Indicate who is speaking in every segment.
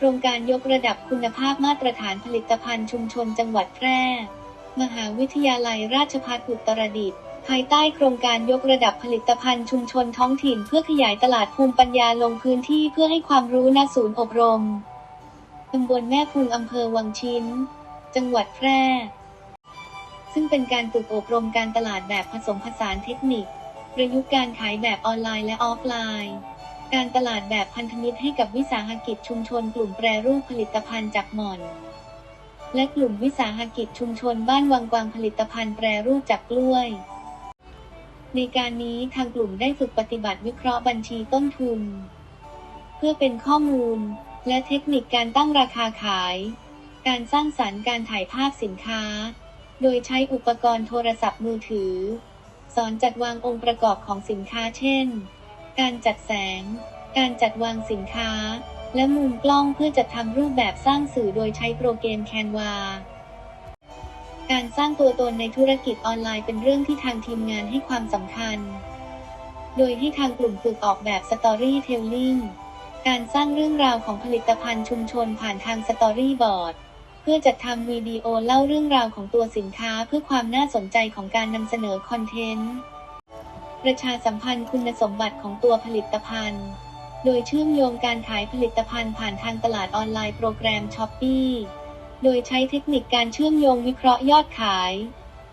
Speaker 1: โครงการยกระดับคุณภาพมาตรฐานผลิตภัณฑ์ชุมชนจังหวัดแพร่ มหาวิทยาลัยราชภัฏอุตรดิตถ์ภายใต้โครงการยกระดับผลิตภัณฑ์ชุมชนท้องถิ่นเพื่อขยายตลาดภูมิปัญญาลงพื้นที่เพื่อให้ความรู้ณศูนย์อบรมตำบลแม่พุงอำเภอวังชิ้น จังหวัดแพร่ ซึ่งเป็นการฝึกอบรมการตลาดแบบผสมผสานเทคนิค ประยุกต์การขายแบบออนไลน์และออฟไลน์ การตลาดแบบพันธมิตรให้กับวิสาหกิจชุมชนกลุ่มแปรรูปผลิตภัณฑ์จากหม่อน และกลุ่มวิสาหกิจชุมชนบ้านวังกวางผลิตภัณฑ์แปรรูปจากกล้วย ในการนี้ทางกลุ่มได้ฝึกปฏิบัติวิเคราะห์บัญชีต้นทุน เพื่อเป็นข้อมูล และเทคนิคการตั้งราคาขาย การสร้างสรรค์การถ่ายภาพสินค้า โดยใช้อุปกรณ์โทรศัพท์มือถือ สอนจัดวางองค์ประกอบของสินค้าเช่น การจัดแสง การจัดวางสินค้า และมุมกล้องเพื่อจัดทำรูปแบบสร้างสื่อโดยใช้โปรแกรมแคนวาการสร้างตัวตนในธุรกิจออนไลน์เป็นเรื่องที่ทางทีมงานให้ความสำคัญ โดยให้ทางกลุ่มฝึกออกแบบสตอรี่เทลลิงการสร้างเรื่องราวของผลิตภัณฑ์ชุมชนผ่านทางสตอรี่บอร์ดเพื่อจัดทำวิดีโอเล่าเรื่องราวของตัวสินค้าเพื่อความน่าสนใจของการนำเสนอคอนเทนต์ ประชาสัมพันธ์คุณสมบัติของตัวผลิตภัณฑ์ โดยเชื่อมโยงการขายผลิตภัณฑ์ผ่านทางตลาดออนไลน์โปรแกรมช้อปปีโดยใช้เทคนิคการเชื่อมโยงวิเคราะห์ยอดขาย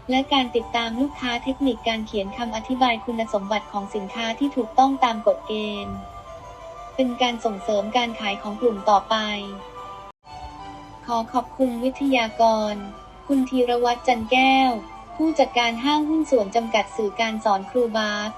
Speaker 1: และการติดตามลูกค้าเทคนิคการเขียนคำอธิบายคุณสมบัติของสินค้าที่ถูกต้องตามกฎเกณฑ์ เป็นการส่งเสริมการขายของกลุ่มต่อไป ขอขอบคุณวิทยากร คุณธีรวัตรจันแก้ว ผู้จัดการห้างหุ้นส่วนจำกัดสื่อการสอนครูบาส